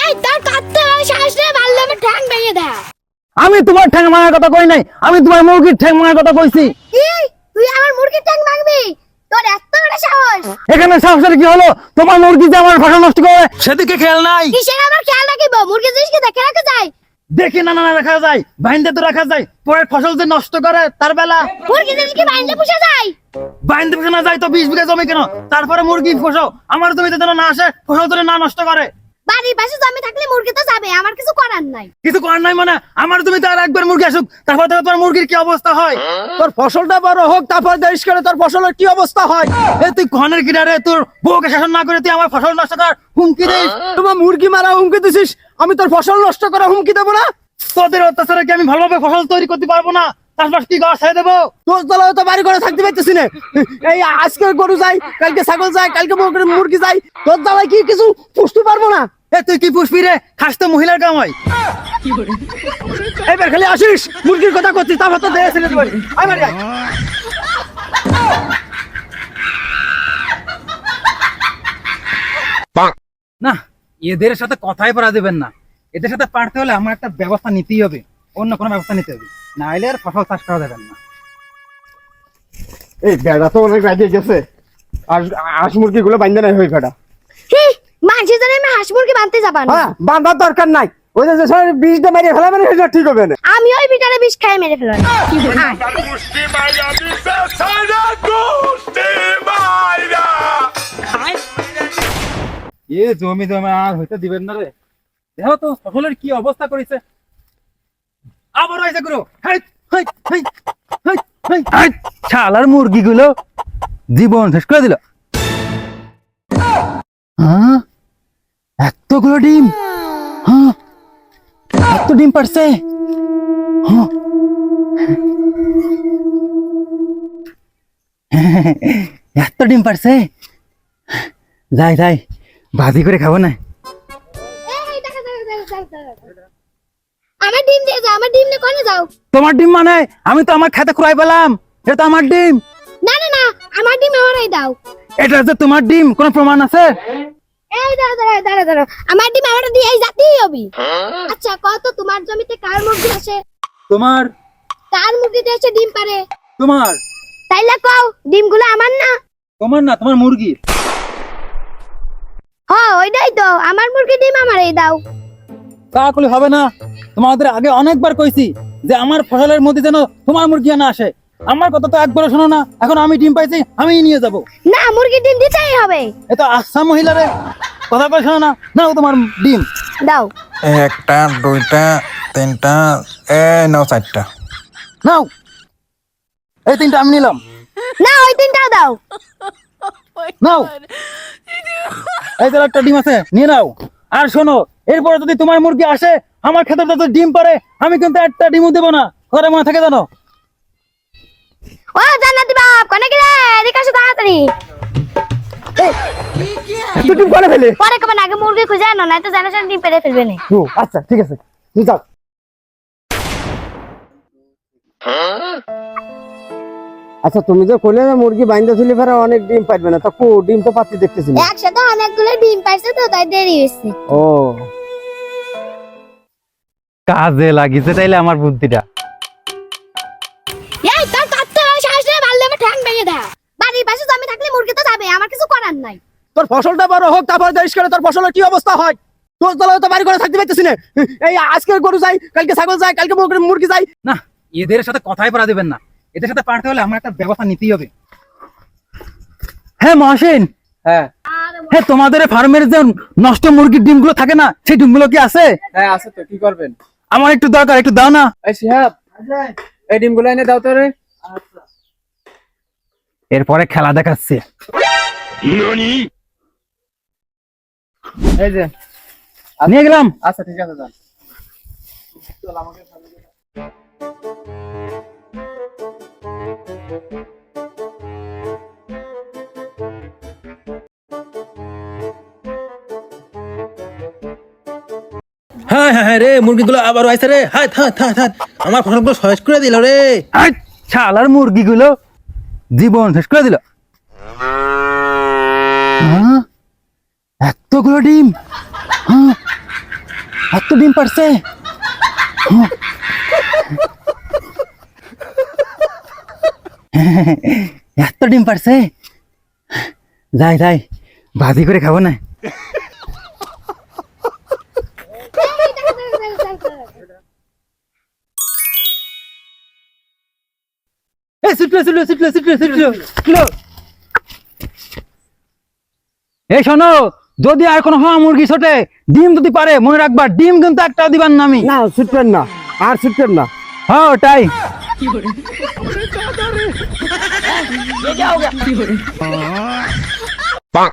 এই তোর কত শ্বাস রে? আমি ঠ্যাং ভেঙে দেয় আমি তোমার ঠ্যাং মারার কথা কই নাই। আমি তোমার মুরগির ঠ্যাং মারার কথা কইছি। কি তুই আমার মুরগির ঠ্যাং ভাঙবি? তোর এত বড় সাহস। এখানে সাহসের কি হলো? তোমার মুরগি যে আমার ফসল নষ্ট করে সেদিকে খেয়াল নাই। কিসের আমার খেয়াল রাখিব? মুরগি জিনিসকে দেখে রাখা যায়। দেখে না না না রাখা যায়। বাইন্দে তো রাখা যায়। পরে ফসল যে নষ্ট করে তার বেলা মুরগি জিনিসকে বাইন্দে পুষে যায়। বাইন্দে পুষে না যায় তো বিশ বিঘা জমি কেন? তারপরে মুরগি ফসল আমার জমিতে যেন না আসে ফসল যেন না নষ্ট করে। বাড়ির পাশে জমি থাকলে মুরগি তো যাবে, আমার কিছু করার নাই। কিছু করার নাই মানে? আমার জমিতে আর একবার মুরগি আসুক, তারপর মুরগির কি অবস্থা হয়? তোর ফসলটা বড় হোক, তারপর দেশ করে তোর ফসলের কি অবস্থা হয়? তুই ঘনের কিনারে তোর বউকে শাসন না করে তুই আমার ফসল নষ্ট কর হুমকি দিস? তোমার মুরগি মারা হুমকি দিছিস? আমি তোর ফসল নষ্ট করা হুমকি দেবো না? তোদের অত্যাচারে কি আমি ভালোভাবে ফসল তৈরি করতে পারব না? চাষবাস কি গাছ ছেড়ে দেবো? তোর তো বাড়ি করে থাকতে পারতেছি না। এই আজকে গরু যাই কালকে ছাগল যায় কালকে মুরগি- যাই তোর জ্বালায় কি কিছু পুষতে পারব না? এ তুই কি পুষবি রে? খাস তো মহিলার কামাই। এবার খালি আসিস মুরগির কথা করছিস তারপর তো দেয় ছেড়ে দেবো। আয় বাড়ি আয়। না এদের সাথে কথাই পারা দেবেন না। এদের সাথে পারতে হলে আমার একটা ব্যবস্থা নিতেই হবে। অন্য কোনো ব্যবস্থা নিতে হবে। না হলে আর ফসল চাষ করা যাবেন না। এই বেড়া তো অনেক রাজি গেছে। আর হাঁস মুরগি গুলো বান্ধে নাই হই বেড়া হি মাঝে জানে আমি হাঁস মুরগি বানতে যাবা না। হ্যাঁ বাঁধার দরকার নাই। ওই যে সব মারিয়ে ফেলা মানে সেটা ঠিক হবে না। আমি ওই বিটারে বিষ খাই মেরে এ জমি জমা আর হইতে দিবেন না রে। দেখো তো ফসলের কি অবস্থা করেছে। আবার হয়েছে গুরু শালার মুরগিগুলো জীবন শেষ করে দিল। হ্যাঁ? এতগুলো ডিম? হ্যাঁ? এত ডিম পারছে? হ্যাঁ? এত ডিম পারছে? যাই যাই, ভাজি করে খাব না। আমার ডিম দিয়ে যাও আমার ডিম নিয়ে কোনে যাও। তোমার ডিম মানে? আমি তো আমার খেতে খুঁড়াই পেলাম। এটা তো আমার ডিম। না না না আমার ডিম আমারই দাও। এটা যে তোমার ডিম কোনো প্রমাণ আছে? এই দাঁড়া দাঁড়া দাঁড়া দাঁড়া আমার ডিম আমার দিয়ে এই জাতেই হবি। আচ্ছা কত তোমার জমিতে কার মুরগি আসে তোমার? কার মুরগিতে এসে ডিম পারে? তোমার? তাইলে কও ডিমগুলো আমার না? তোমার না তোমার মুরগি হ ওইটাই তো। আমার মুরগি ডিম আমারই দাও। তা করলে হবে না। তোমাদের আগে অনেকবার কইছি যে আমার ফসলের মধ্যে যেন তোমার মুরগি না আসে। আমার কথা তো একবারও শোনো না। এখন আমি ডিম পাইছি আমি নিয়ে যাব। না মুরগি ডিম দিতেই হবে। এ তো আসাম মহিলারে কথা কই শোনো না। নাও তোমার ডিম। দাও। একটা দুইটা তিনটা এ নাও চারটা। নাও। এই তিনটা আমি নিলাম। না ওই তিনটাও দাও। নাও। এই যে একটা ডিম আছে নিয়ে নাও। আর শোনো এরপরে যদি তোমার মুরগি আসে আমার খেতে যদি ডিম পারে আমি কিন্তু একটা ডিমও দেবো না। ঘরে মনে থাকে জানো? ও জান্নাতি বাপ কোনে গেলে? এদিকে আসো তাড়াতাড়ি। এত ডিম করে ফেলে? পরে কবেন আগে মুরগি খুঁজে আনো না তো জানা জানা ডিম পেড়ে ফেলবে না। ও আচ্ছা ঠিক আছে। তুই যাও। আচ্ছা তুমি যে কইলে যে মুরগি বাইন্দা ছিলে ফেরা অনেক ডিম পাইবে না। তা কো ডিম তো পাতি দেখতেছি না। একসাথে অনেকগুলো ডিম পাইছে তো তাই দেরি হয়েছে ও। কাজে লাগিছে তাইলে আমার বুদ্ধিটা। এই তোর কত শ্বাস রে মারলে আমি ঠ্যাং ভেঙে দেয় বাড়ির পাশে জমি থাকলে মুরগি তো যাবে আমার কিছু করার নাই। তোর ফসলটা বড় হোক তারপর দেশ করে তোর ফসলের কি অবস্থা হয়? তোর দলে তো বাড়ি করে থাকতে পারতেছি না। এই আজকে গরু যাই কালকে ছাগল যায় কালকে মুরগি- মুরগি যাই। না এদের সাথে কথাই পারা দিবেন না। এদের সাথে পারতে হলে আমার একটা ব্যবস্থা নিতেই হবে। হ্যাঁ মহাসেন? হ্যাঁ। হ্যাঁ তোমাদের ফার্মের যে নষ্ট মুরগির ডিমগুলো থাকে না সেই ডিমগুলো কি আছে? হ্যাঁ আছে তো কি করবেন? আমার একটু দরকার একটু দাও না। এই শিহাব এই ডিমগুলো এনে দাও তো রে। এরপরে খেলা দেখাচ্ছে। এই যে নিয়ে গেলাম। আচ্ছা ঠিক আছে যান হ্যাঁ হ্যাঁ হ্যাঁ রে মুরগিগুলো আবার আইছে রে। হাত হাত হাত হাত আমার ফসলগুলো শেষ করে দিল রে। আই, মুরগিগুলো জীবন শেষ করে দিল। হ্যাঁ? ডিম? হ্যাঁ? এত ডিম পারছে? এত ডিম পারছে? যাই যাই ভাজি করে খাব না। এ ছুটলো ছুটলো ছুটলো ছুটলো ছুটলো ছুটলো এই শোনো যদি আর কোনো হাঁ মুরগি ছোটে ডিম যদি পারে মনে রাখবা ডিম কিন্তু একটা দিবার নামি না ছুটবেন না আর ছুটবেন না। হ্যাঁ ওটাই। Bonk.